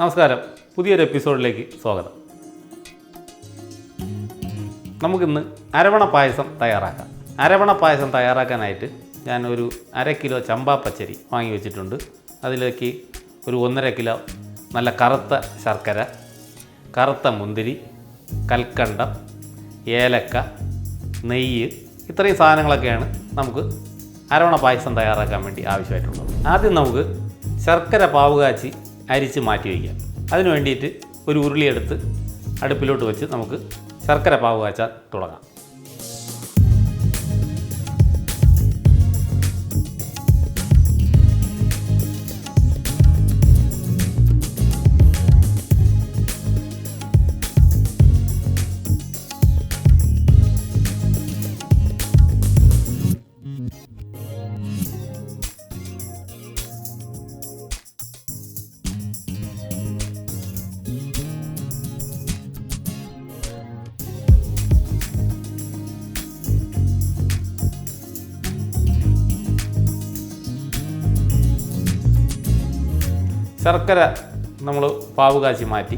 നമസ്കാരം. പുതിയൊരു എപ്പിസോഡിലേക്ക് സ്വാഗതം. നമുക്കിന്ന് അരവണ പായസം തയ്യാറാക്കാം. അരവണ പായസം തയ്യാറാക്കാനായിട്ട് ഞാൻ ഒരു അര കിലോ ചമ്പാ പച്ചരി വാങ്ങി വെച്ചിട്ടുണ്ട്. അതിലേക്ക് ഒരു ഒന്നര കിലോ നല്ല കറുത്ത ശർക്കര കറുത്ത മുന്തിരി കൽക്കണ്ടം ഏലക്ക നെയ്യ് ഇത്രയും സാധനങ്ങളൊക്കെയാണ് നമുക്ക് അരവണ പായസം തയ്യാറാക്കാൻ വേണ്ടി ആവശ്യമായിട്ടുള്ളത്. ആദ്യം നമുക്ക് ശർക്കര പാവ് കാച്ചി അരിച്ച് മാറ്റി വയ്ക്കാം. അതിന് വേണ്ടിയിട്ട് ഒരു ഉരുളിയെടുത്ത് അടുപ്പിലോട്ട് വെച്ച് നമുക്ക് ശർക്കര പാവ് കാച്ചാൽ തുടങ്ങാം. ശർക്കര നമ്മൾ പാവ് കാച്ചി മാറ്റി.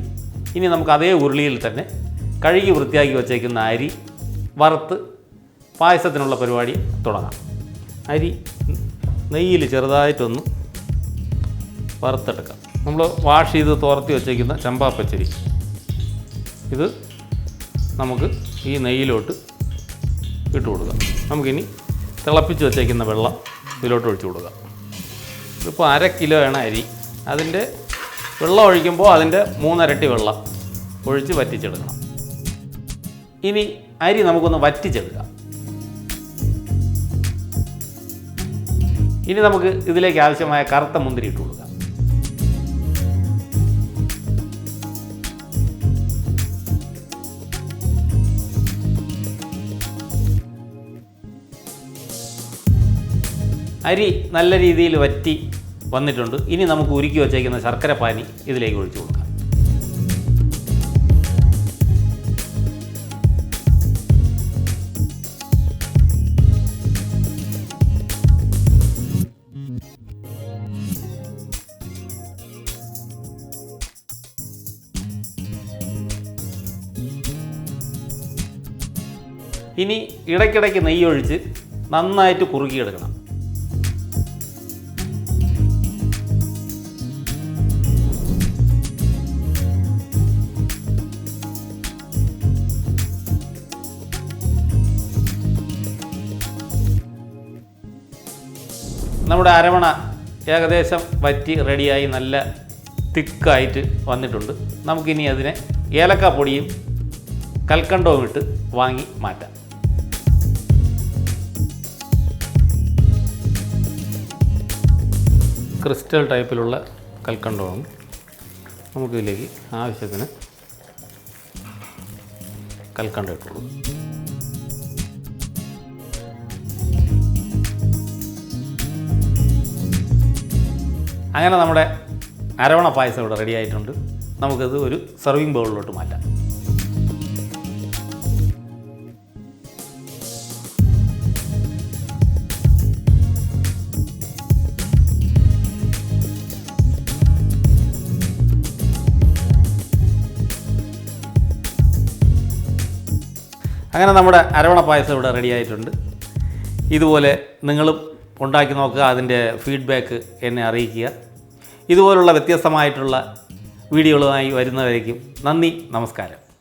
ഇനി നമുക്ക് അതേ ഉരുളിയിൽ തന്നെ കഴുകി വൃത്തിയാക്കി വച്ചേക്കുന്ന അരി വറുത്ത് പായസത്തിനുള്ള പരിപാടി തുടങ്ങാം. അരി നെയ്യിൽ ചെറുതായിട്ടൊന്ന് വറുത്തെടുക്കാം. നമ്മൾ വാഷ് ചെയ്ത് തോർത്തി വച്ചേക്കുന്ന ചമ്പാപ്പച്ചരി ഇത് നമുക്ക് ഈ നെയ്യിലോട്ട് ഇട്ട് കൊടുക്കാം. നമുക്കിനി തിളപ്പിച്ച് വച്ചേക്കുന്ന വെള്ളം ഇതിലോട്ട് ഒഴിച്ചു കൊടുക്കാം. ഇതിപ്പോൾ അര കിലോയാണ് അരി. അതിന്റെ വെള്ളം ഒഴിക്കുമ്പോൾ അതിന്റെ മൂന്നരട്ടി വെള്ളം ഒഴിച്ച് വറ്റിച്ചെടുക്കണം. ഇനി അരി നമുക്കൊന്ന് വറ്റിച്ചെടുക്കാം. ഇനി നമുക്ക് ഇതിലേക്ക് ആവശ്യമായ കറുത്ത മുന്തിരി ഇട്ട് കൊടുക്കാം. അരി നല്ല രീതിയിൽ വറ്റി വന്നിട്ടുണ്ട്. ഇനി നമുക്ക് ഉരുക്കി വച്ചേക്കുന്ന ശർക്കര പാനി ഇതിലേക്ക് ഒഴിച്ചു കൊടുക്കാം. ഇനി ഇടയ്ക്കിടയ്ക്ക് നെയ്യ് ഒഴിച്ച് നന്നായിട്ട് കുറുക്കിയെടുക്കണം നമ്മുടെ അരവണ ഏകദേശം വറ്റി റെഡിയായി നല്ല തിക്കായിട്ട് വന്നിട്ടുണ്ട്. നമുക്കിനി അതിനെ ഏലക്ക പൊടിയും കൽക്കണ്ടവും ഇട്ട് വാങ്ങി മാറ്റാം. ക്രിസ്റ്റൽ ടൈപ്പിലുള്ള കൽക്കണ്ടവും നമുക്കിതിലേക്ക് ആവശ്യത്തിന് കൽക്കണ്ടം ഇട്ടുള്ളൂ അങ്ങനെ നമ്മുടെ അരവണ പായസം ഇവിടെ റെഡി ആയിട്ടുണ്ട്. നമുക്കത് ഒരു സെർവിങ് ബൗളിലോട്ട് മാറ്റാം. അങ്ങനെ നമ്മുടെ അരവണ പായസം ഇവിടെ റെഡി ആയിട്ടുണ്ട്. ഇതുപോലെ നിങ്ങളും ഉണ്ടാക്കി നോക്കുക അതിന്റെ ഫീഡ്ബാക്ക് എന്നെ അറിയിക്കുക. ഇതുപോലുള്ള വ്യത്യസ്തമായിട്ടുള്ള വീഡിയോകളുമായി വരുന്നവരേക്കും നന്ദി നമസ്കാരം.